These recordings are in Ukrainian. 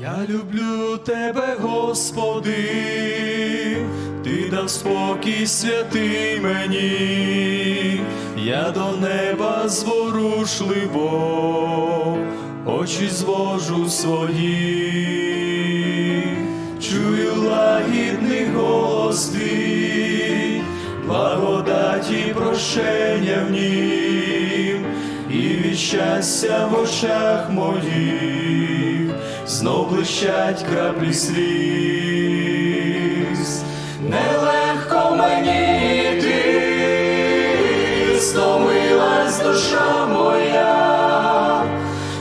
люблю тебе, Господи, ти дав спокій святий мені, я до неба зворушливо, очі звожу свої, чую лагідний голос твій, благодаті прощення в нім, і від щастя в очах моїх знов блищать краплі сліз. Нелегко мені йти, стомилась душа моя,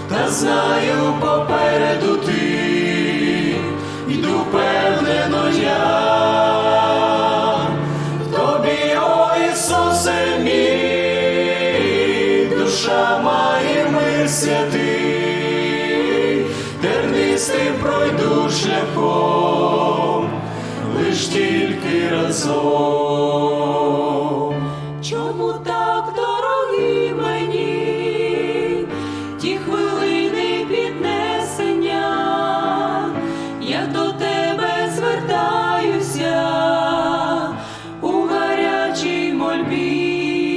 та знаю попереду ти, йду впевнено я. Душа має мир святий, тернистим пройду шляхом, лиш тільки разом. Чому так дорогі мені ті хвилини піднесення, я до тебе звертаюся у гарячій мольбі,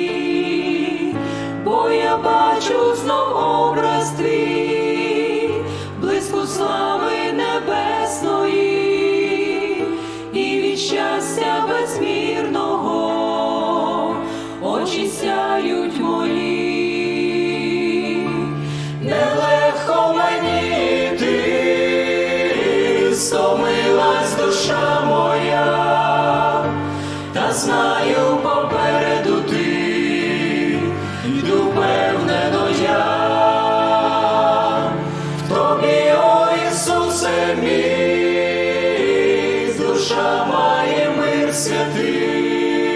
бо я бачу знов образ твій, знаю попереду ти, йду впевнено я. В тобі, о Ісусе мій, душа має мир святий,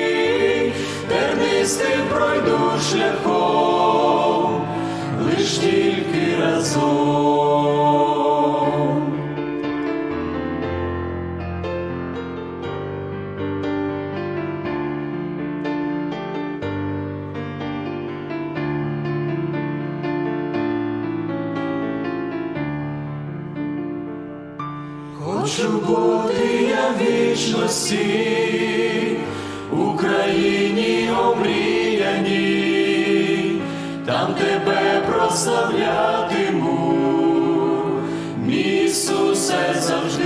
тернистим пройду шляхом, лиш тільки разом. Хочу вічності, Україні омріяній, там тебе прославлятиму, Ісусе завжди,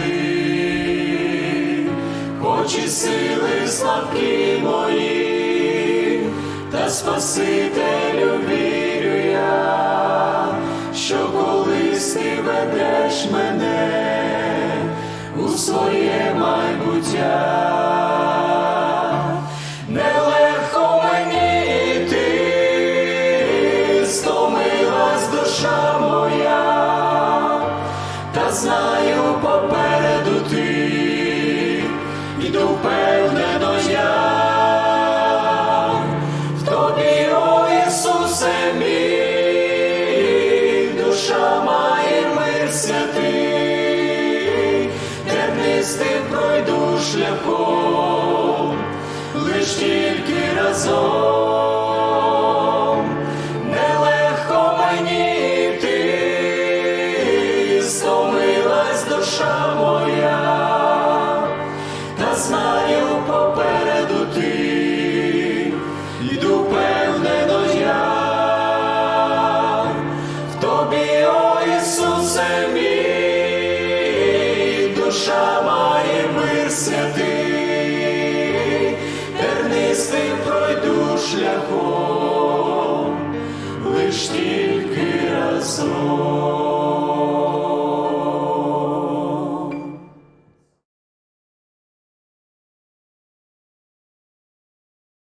хоч і сили слабкі мої, та Спасителю вірю я, що колись ти ведеш мене майбуття. Нелегко мені йти, стомилась душа моя, та знаю попереду ти, йду впевнено я. В тобі, шляхом, лиш тільки разом. Святий, тернистим пройду шляхом, лиш тільки разом.